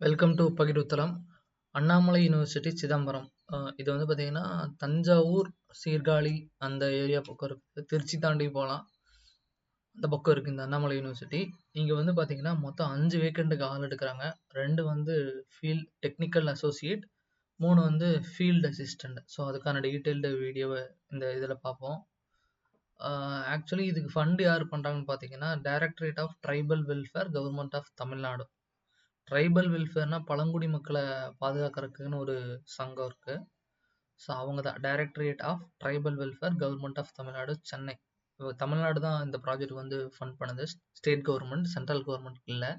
Welcome to பகிர்வுத்தளம் Annamalai university Chidambaram அஹ் இது வந்து பார்த்தீங்கன்னா தஞ்சாவூர் சீர்காழி அந்த ஏரியா பக்கம் இருக்குது திருச்சி தாண்டி போகலாம் அந்த பக்கம் இருக்குது இந்த அண்ணாமலை யூனிவர்சிட்டி இங்கே வந்து பார்த்தீங்கன்னா மொத்தம் அஞ்சு வேக்கண்ட்டுக்கு ஆள் எடுக்கிறாங்க. ரெண்டு வந்து ஃபீல்ட் டெக்னிக்கல் அசோசியேட் மூணு வந்து ஃபீல்டு அசிஸ்டண்ட் ஸோ அதுக்கான டீட்டெயில்டு வீடியோவை இந்த இதில் பார்ப்போம் ஆக்சுவலி uh, இதுக்கு ஃபண்டு யார் பண்ணுறாங்கன்னு பார்த்தீங்கன்னா directorate of tribal welfare government of Tamil Nadu tribal வெல்ஃபேர்னா பழங்குடி மக்களை பாதுகாக்கிறதுக்குன்னு ஒரு சங்கம் இருக்குது ஸோ அவங்க தான் directorate of tribal welfare government of Tamil Nadu Chennai Tamil Nadu தான் இந்த ப்ராஜெக்ட் வந்து ஃபண்ட் பண்ணுது. ஸ்டேட் கவர்மெண்ட் சென்ட்ரல் கவர்மெண்ட் இல்லை.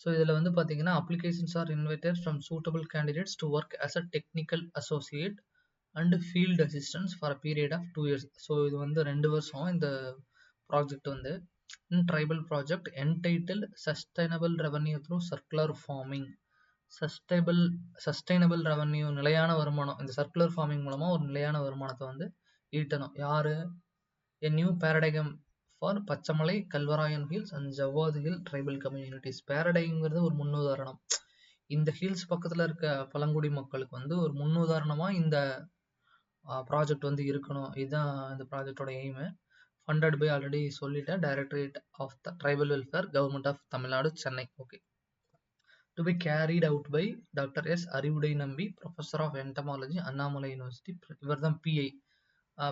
ஸோ இதில் வந்து பார்த்தீங்கன்னா applications are invited from suitable candidates to work as a technical associate and field assistance for a period of two years so இது வந்து ரெண்டு வருஷம் இந்த ப்ராஜெக்ட் வந்து. In tribal project entitled sustainable revenue through circular farming sustainable sustainable revenue நிலையான வருமானம். இந்த circular farming மூலமாக ஒரு நிலையான வருமானத்தை வந்து ஈட்டணும். யார்? A new paradigm for Pachaimalai Kalvarayan hills and Javadhu hill tribal communities பேரடைங்கிறது ஒரு முன்னுதாரணம். இந்த ஹில்ஸ் பக்கத்தில் இருக்க பழங்குடி மக்களுக்கு வந்து ஒரு முன்னுதாரணமாக இந்த ப்ராஜெக்ட் வந்து இருக்கணும். இதுதான் இந்த ப்ராஜெக்டோட எய்மு ஃபண்டட் பை ஆல்ரெடி சொல்லிட்டேன் directorate of the tribal welfare government of Tamil Nadu Chennai okay to be carried out by doctor S Arivudai Nambi professor of entomology Annamalai university இவர் தான் பிஐ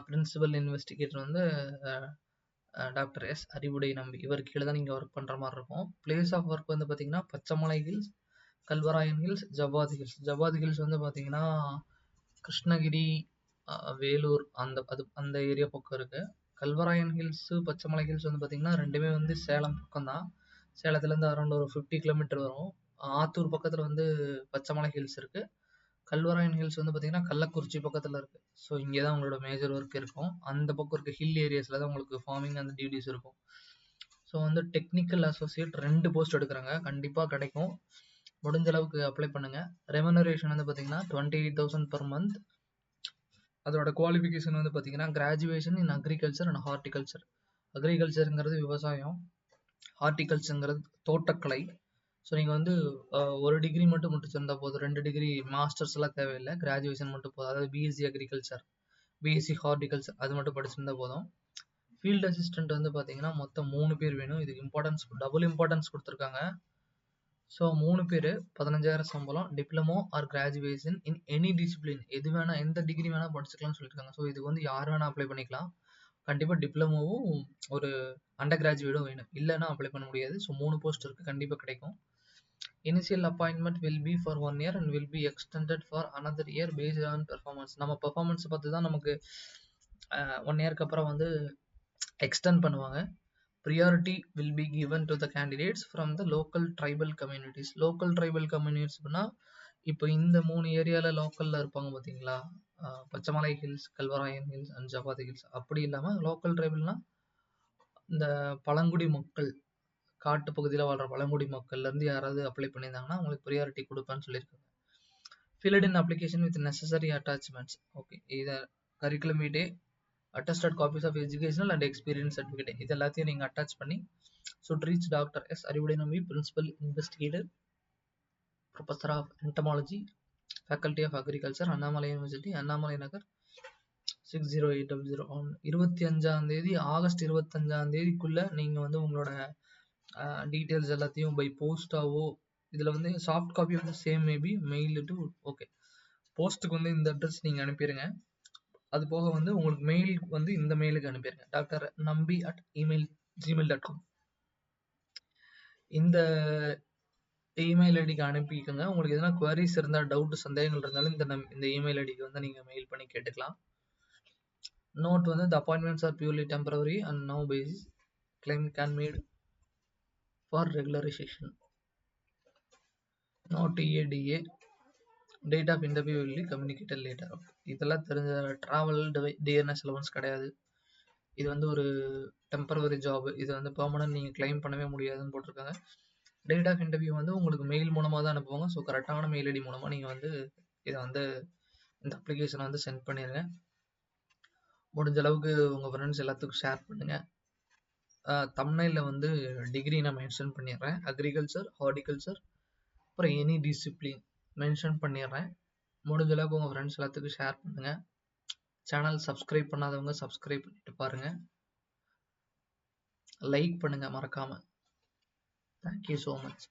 பிரின்சிபல் இன்வெஸ்டிகேட்டர் வந்து doctor S Arivudai Nambi இவர் கீழே தான் நீங்கள் work பண்ணுற மாதிரி இருக்கும். பிளேஸ் ஆஃப் ஒர்க் வந்து பார்த்தீங்கன்னா Pachaimalai hills Kalvarayan hills Javadhu hills Javadhu hills வந்து பார்த்தீங்கன்னா கிருஷ்ணகிரி uh, வேலூர் அந்த அது அந்த ஏரியா பக்கம் இருக்குது கல்வராயன் ஹில்ஸு பச்சைமலை ஹில்ஸ் வந்து பார்த்தீங்கன்னா ரெண்டுமே வந்து சேலம் பக்கம்தான். சேலத்துலேருந்து அரௌண்ட் ஒரு ஃபிஃப்டி கிலோமீட்டர் வரும். ஆத்தூர் பக்கத்தில் வந்து பச்சைமலை ஹில்ஸ் இருக்குது கல்வராயன் ஹில்ஸ் வந்து பார்த்தீங்கன்னா கள்ளக்குறிச்சி பக்கத்தில் இருக்குது ஸோ இங்கே தான் உங்களோட மேஜர் ஒர்க் இருக்கும். அந்த பக்கம் இருக்க ஹில் ஏரியாஸில் தான் உங்களுக்கு ஃபார்மிங் அந்த டியூட்டிஸ் இருக்கும். ஸோ வந்து டெக்னிக்கல் அசோசியேட் ரெண்டு போஸ்ட் எடுக்கிறாங்க. கண்டிப்பாக கிடைக்கும். முடிஞ்ச அளவுக்கு அப்ளை பண்ணுங்கள் ரெமனரேஷன் வந்து பார்த்தீங்கன்னா twenty eight thousand per month அதோட குவாலிஃபிகேஷன் வந்து பார்த்தீங்கன்னா graduation in agriculture and horticulture அக்ரிகல்ச்சருங்கிறது விவசாயம் ஹார்டிகல்ச்சருங்கிறது தோட்டக்கலை. ஸோ நீங்கள் வந்து ஒரு டிகிரி மட்டும் முடிச்சிருந்தா போதும். ரெண்டு டிகிரி மாஸ்டர்ஸ் எல்லாம் தேவையில்லை. கிராஜுவேஷன் மட்டும் போதும். அதாவது பிஎஸ்சி அக்ரிகல்ச்சர் பிஎஸ்சி ஹார்டிகல்ச்சர் அது மட்டும் படிச்சிருந்தா போதும். ஃபீல்டு அசிஸ்டன்ட் வந்து பார்த்தீங்கன்னா மொத்தம் மூணு பேர் வேணும். இதுக்கு இம்பார்ட்டன்ஸ் டபுள் இம்பார்ட்டன்ஸ் கொடுத்துருக்காங்க. ஸோ மூணு பேர் பதினஞ்சாயிரம் சம்பளம் diploma or graduation in any discipline எது வேணால் எந்த டிகிரி வேணால் படிச்சுக்கலாம்னு சொல்லியிருக்காங்க. ஸோ இதுக்கு வந்து யார் வேணால் அப்ளை பண்ணிக்கலாம். கண்டிப்பாக டிப்ளமோவும் ஒரு அண்டர் கிராஜுவேட்டும் வேணும். இல்லைன்னா அப்ளை பண்ண முடியாது. ஸோ மூணு போஸ்ட் இருக்குது கண்டிப்பாக கிடைக்கும். Initial appointment will be for one year and will be extended for another year based on performance நம்ம பெர்ஃபார்மன்ஸ் பார்த்து தான் நமக்கு ஒன் இயர்க்கு அப்புறம் வந்து எக்ஸ்டெண்ட் பண்ணுவாங்க. Priority will be given to the candidates from the local tribal communities local tribal communities இப்போ இந்த மூணு ஏரியாவில் லோக்கலில் இருப்பாங்க பார்த்தீங்களா Pachaimalai hills Kalvarayan hills and Javadhu hills அப்படி இல்லாமல் லோக்கல் ட்ரைபல்னா இந்த பழங்குடி மக்கள் காட்டு பகுதியில் வாழ்கிற பழங்குடி மக்கள்லேருந்து யாராவது அப்ளை பண்ணியிருந்தாங்கன்னா அவங்களுக்கு ப்ரியாரிட்டி கொடுப்பேன்னு சொல்லியிருக்காங்க. Filled in application with necessary attachments okay இதை curriculum vitae attested copies of educational and experience certificate இது எல்லாத்தையும் நீங்கள் அட்டாச் பண்ணி should reach doctor S Arivudai Nambi principal investigator professor of entomology faculty of agriculture Annamalai university Annamalai Nagar six zero eight double zero one இருபத்தி அஞ்சாம் தேதி August இருபத்தஞ்சாம் தேதிக்குள்ளே நீங்கள் வந்து உங்களோட டீட்டெயில்ஸ் எல்லாத்தையும் பை போஸ்டாவோ இதில் வந்து சாஃப்ட் காப்பி வந்து same maybe mail to okay போஸ்ட்டுக்கு வந்து இந்த அட்ரஸ் நீங்கள் அனுப்பிடுங்க அது போக வந்து உங்களுக்கு மெயில் வந்து இந்த மெயிலுக்கு அனுப்பிடுங்க doctor Nambi at email gmail dot com இந்த இமெயில் ஐடிக்கு அனுப்பிக்கோங்க. உங்களுக்கு எதனா குவரிஸ் இருந்தால் டவுட் சந்தேகங்கள் இருந்தாலும் இந்த நம் இந்த இமெயில் ஐடிக்கு வந்து நீங்கள் மெயில் பண்ணி கேட்டுக்கலாம். நோட் வந்து the appointments are purely temporary and no basis claim can made for regularization not A D A date of interview இல்லை கம்யூனிகேட்டட் லேட்டர் இதெல்லாம் தெரிஞ்ச ட்ராவல் டிஎன்எஸ் அலவன்ஸ் கிடையாது. இது வந்து ஒரு டெம்பரவரி ஜாப் இது வந்து பெர்மனன்ட் நீங்கள் கிளைம் பண்ணவே முடியாதுன்னு போட்டிருக்காங்க. டேட் ஆஃப் இன்டர்வியூ வந்து உங்களுக்கு மெயில் மூலமாக தான் அனுப்புவாங்க. ஸோ கரெக்டான மெயில் ஐடி மூலமாக நீங்கள் வந்து இதை வந்து இந்த அப்ளிகேஷனை வந்து சென்ட் பண்ணிடுங்க முடிஞ்ச அளவுக்கு உங்கள் ஃப்ரெண்ட்ஸ் எல்லாத்துக்கும் ஷேர் பண்ணுங்கள் தமிழில் வந்து டிகிரி நான் மென்ஷன் பண்ணிடுறேன். அக்ரிகல்ச்சர் ஹார்டிகல்ச்சர் அப்புறம் எனி டிசிப்ளின் மென்ஷன் பண்ணிடுறேன். முடிஞ்ச அளவுக்கு உங்கள் ஃப்ரெண்ட்ஸ் எல்லாத்துக்கும் ஷேர் பண்ணுங்கள் சேனல் சப்ஸ்கிரைப் பண்ணாதவங்க சப்ஸ்கிரைப் பண்ணிட்டு பாருங்கள் லைக் பண்ணுங்கள் மறக்காமல் தேங்க்யூ ஸோ மச்